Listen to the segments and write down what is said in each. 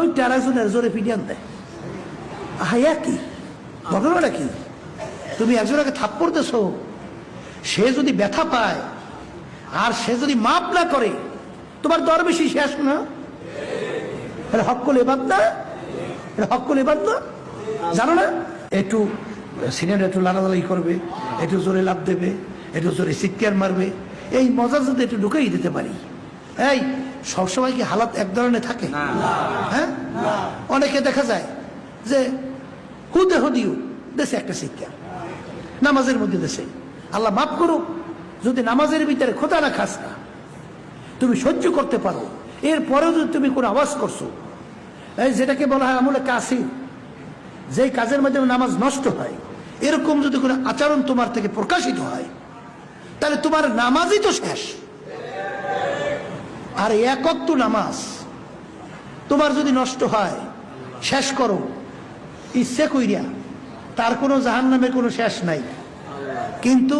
ওই টেরাজনের জোরে পিডিয়ান দেয় হাইয়া কি? ঘটনাটা কি? তুমি একজনকে থাপ্পড় দেছো সে যদি ব্যথা পায়, আর সে যদি মাপ না করে, তোমার দর বেশি শেষ না? এটা হক্কল এবার না? এটা হক্কল এবার না? জানো না? একটু সিনিয়র একটু লাড়ালাড়ি করবে, একটু জোরে লাভ দেবে, একটু জোরে চিৎকার মারবে। এই মজা যদি একটু ঢুকেই দিতে পারি। এই সবসময় কি হালাত এক ধরনের থাকে? হ্যাঁ? অনেকে দেখা যায় যে হুদে হুদিও দেশে একটা শিক্ষা। নামাজের মধ্যে দেশে। আল্লাহ মাফ করুক যদি নামাজের ভিতরে খোদা না খাস না তুমি সহ্য করতে পারো। এরপরেও যদি তুমি কোনো আওয়াজ করছ এই যেটাকে বলা হয় আমলে কাশি যেই কাজের মাধ্যমে নামাজ নষ্ট হয় এরকম যদি কোনো আচরণ তোমার থেকে প্রকাশিত হয় তাহলে তোমার নামাজই তো শেষ। আর একক তো নামাজ তোমার যদি নষ্ট হয়, শেষ করো। ইচ্ছে কইরা, তার কোনো জাহান নামে কোনো শেষ নাই। কিন্তু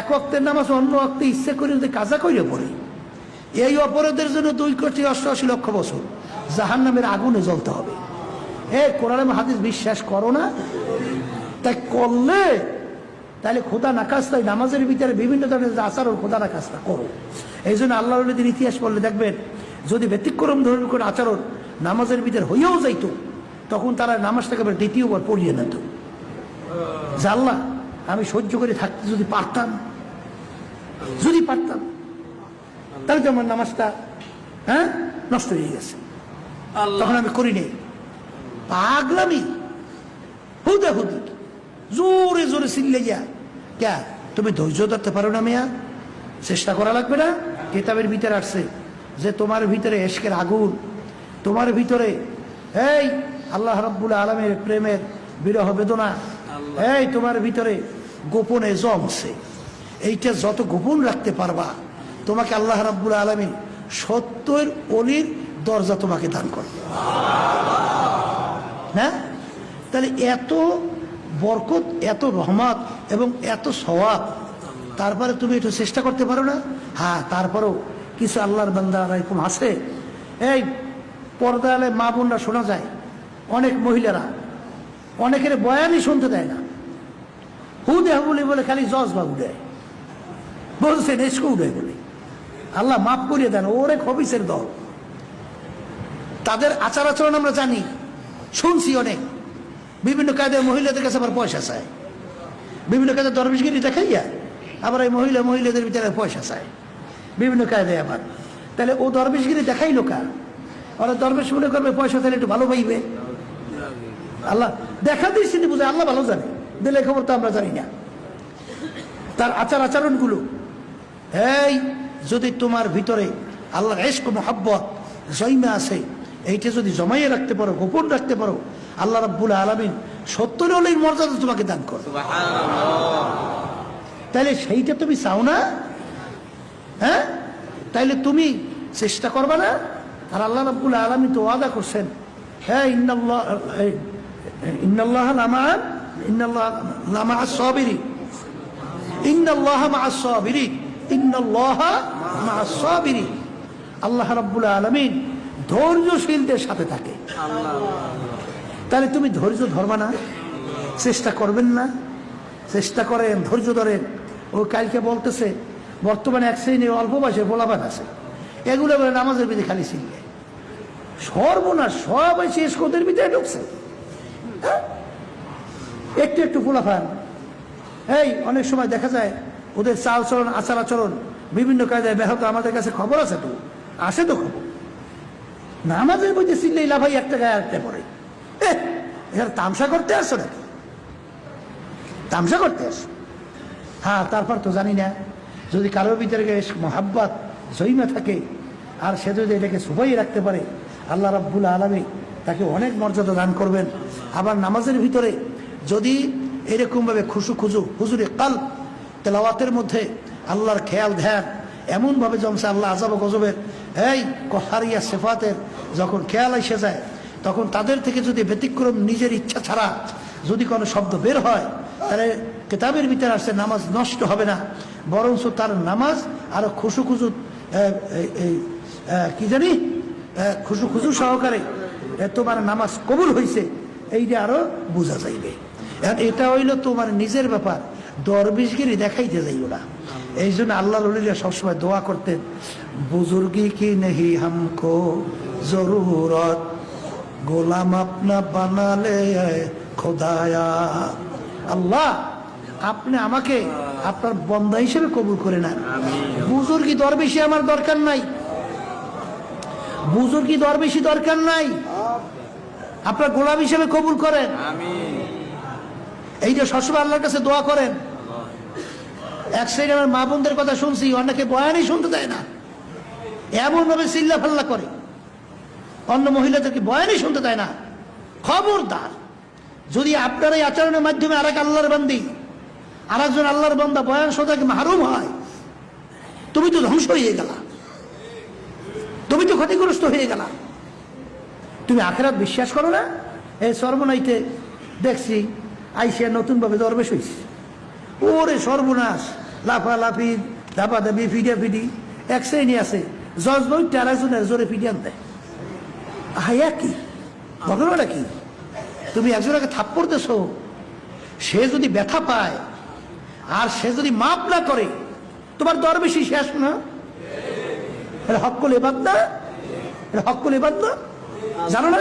এক অক্তের নামাজ অন্য অক্তে ইচ্ছে করে যদি কাজা কইরে পড়ে, এই অপরাধের জন্য দুই কোটি অষ্টআশি লক্ষ বছর জাহান নামের আগুনে জ্বলতে হবে। এ কোরআন হাদিস বিশ্বাস করো না। তাই করলে তাহলে খোদা নাকাজ তাই নামাজের ভিতরে বিভিন্ন ধরনের আচার খোদা নাকাজটা করো। এই জন্য আল্লাহ নবীদের ইতিহাস পড়লে দেখবেন যদি ব্যতিক্রম ধর্মীয় কোনো আচরণ নামাজের ভিতরে হইয়াও যাইতো তখন তারা নামাজটাকে আবার দ্বিতীয়বার পড়িয়ে নিত। জানলা আমি সহ্য করে থাকতে যদি পারতাম যদি পারতাম তাহলে তো আমার নামাজটা হ্যাঁ নষ্ট হয়ে গেছে। তখন আমি করি নেই পাগলামি। হুদে হুদি। জোরে চিল্লে যা ক্যা? তুমি ধৈর্য ধরতে পারো না মেয়া। চেষ্টা করা লাগবে না। কিতাবের ভিতরে আসছে যে তোমার ভিতরে এশকের আগুন তোমার ভিতরে এই আল্লাহ রাব্বুল আলমের প্রেমের বিরহ বেদনা এই তোমার ভিতরে গোপনে জমছে। এইটা যত গোপন রাখতে পারবা তোমাকে আল্লাহ রাব্বুল আলমী সত্যের অলির দরজা তোমাকে দান করবে। হ্যাঁ? তাহলে এত বরকত, এত রহমত এবং এত সওয়াব। তারপরে তুমি একটু চেষ্টা করতে পারো না? হ্যাঁ তারপরেও কিছু আল্লাহর বান্দা এরকম আছে। এই পর্দালে মা বোনরা শোনা যায়, অনেক মহিলারা অনেকের বয়ানই শুনতে দেয় না। হু দেহ বলে বলে খালি জজ বাবু দেয়। বলছে নেসকো উঠে বলে। আল্লাহ মাফ করিয়ে দেন, ওরে খবিসের দল। তাদের আচার আচরণ আমরা জানি, শুনছি অনেক। বিভিন্ন কায়দায় মহিলাদের কাছে আবার পয়সা চায়। বিভিন্ন কাজে দরবেশগিরি দেখাইয়া আবার এই মহিলা মহিলাদের ভিতরে পয়সা চায়। বিভিন্ন কায়দায় আবার। তাহলে ও দরবেশগিরি দেখাই লোকা ওরা দরবেশ মনে করবে, পয়সা তাহলে একটু ভালো পাইবে। আল্লাহ দেখা দিচ্ছি বুঝে, আল্লাহ ভালো জানে। দিলে খবর তো আমরা জানি না। তার আচার আচরণগুলো, এই, যদি তোমার ভিতরে আল্লাহ এস্ক মোহাব্বত, জৈমে আছে এইটা যদি জমাইয়ে রাখতে পারো গোপন রাখতে পারো আল্লাহ রাব্বুল আলমিন সত্তর অলির মর্যাদা তোমাকে দান করো। তাহলে সেইটা তুমি চাও না? হ্যাঁ? তাইলে তুমি চেষ্টা করবা না? আর আল্লাহ রাব্বুল আলমী তো ওয়াদা করছেন হ্যাঁ ইন্নাল্লাহ ইন্নাল্লাহ লামা ইন্নাল্লাহ লামা সবিরি ইন্নাল্লাহ মা সবিরি ইন্নাল্লাহ মা সবিরি আল্লাহ রাব্বুল আলমিন ধৈর্যশীলদের সাথে থাকে। তাহলে তুমি ধৈর্য ধরবা না, চেষ্টা করবেন না, চেষ্টা করেন, ধৈর্য ধরেন। ও কালকে বলতেছে, বর্তমানে এক শ্রেণির অল্প বয়সে বলাবান আছে। এগুলো বলে নামাজের বিধি খালি শিখবে সর্বনাশ সব এসে স্কোদের ভিতরে ঢুকছে? হ্যাঁ? একটু একটু ফুলাফান এই, অনেক সময় দেখা যায়, ওদের চাল চলন, আচার আচরণ, বিভিন্ন কায়দায় ব্যাহত। আমাদের কাছে খবর আছে তো? আসে তো খবর? নামাজের মধ্যে চিনলেই লাভাই একটা গায়ে একটা পড়ে এ, এখানে তামসা করতে আসছো নাকি? তামসা করতে আসো হ্যাঁ তারপর তো জানি না যদি কারোর ভিতরে মহাব্বাত জৈমা থাকে আর সে যদি এটাকে সুবাই রাখতে পারে আল্লাহ রাব্বুল আলমী তাকে অনেক মর্যাদা দান করবেন। আবার নামাজের ভিতরে যদি এরকমভাবে খুশু খুজু হুজুরে কাল তেলাওয়াতের মধ্যে আল্লাহর খেয়াল ধ্যান এমনভাবে জমছে, আল্লাহ আজাব গজবের, এই কহারিয়া সেফাতের যখন খেয়াল এসে যায়, তখন তাদের থেকে যদি ব্যতিক্রম নিজের ইচ্ছা ছাড়া যদি কোনো শব্দ বের হয়, তাহলে কেতাবের ভিতরে আসছে নামাজ নষ্ট হবে না, বরঞ্চ তার নামাজ আরও খুশু খুশু কি জানি খুশু খুশু সহকারে তোমার নামাজ কবুল হয়েছে এইটা আরও বোঝা যাইবে। এটা হইল তোমার নিজের ব্যাপার। দরবিশগিরি দেখাইতে যাইও না। এই জন্য আল্লাহ রলিলা সবসময় দোয়া করতেন বুজুর্গি কি নেহি হামকো জরুরত? গোলাম আপনা বানালে খোদায়া। আল্লাহ আপনি আমাকে আপনার বন্দা হিসেবে কবুল করে নেন। বুজুর্গি দরবেশি আমার দরকার নাই। বুজুর্গি দরবেশি দরকার নাই। আপনার গোলাম হিসেবে কবুল করেন। এইটা সবসময় আল্লাহর কাছে দোয়া করেন, এক সাইড আমার মা বোনদের কথা শুনছি অনেকে বয়ানই শুনতে দেয় না। এমন ভাবে চিল্লা ফাল্লা করে, অন্য মহিলাদেরকে বয়ানই শুনতে দেয় না। খবরদার, যদি আপনার এই আচরণের মাধ্যমে আর এক আল্লাহর বান্দি আর একজন আল্লাহর বান্দা বয়ান শোধাকে মাহরুম হয়, তুমি তো ধ্বংস হয়ে গেলা। তুমি তো ক্ষতিগ্রস্ত হয়ে গেলা। তুমি আখেরাত বিশ্বাস করো না? এই সর্বনাইতে দেখছি আইসিয়া নতুনভাবে দরবেশ হয়েছে ওরে সর্বনাশ লাফা লাফি ধাপা ধাপি ফিডিয়া ফিডি এক শ্রেণি আছে, জজ বই টারাজনের জোরে ফিডিয়ান দেয় হাইয়া কি? ঘটনাটা কি? তুমি একজনকে থাপ্পড় দেছো সে যদি ব্যথা পায়, আর সে যদি মাপ না করে, তোমার দরবেশি শেষ না? এটা হক্কল এবাদ না? এটা হক্কল এবাদ না? জানো না?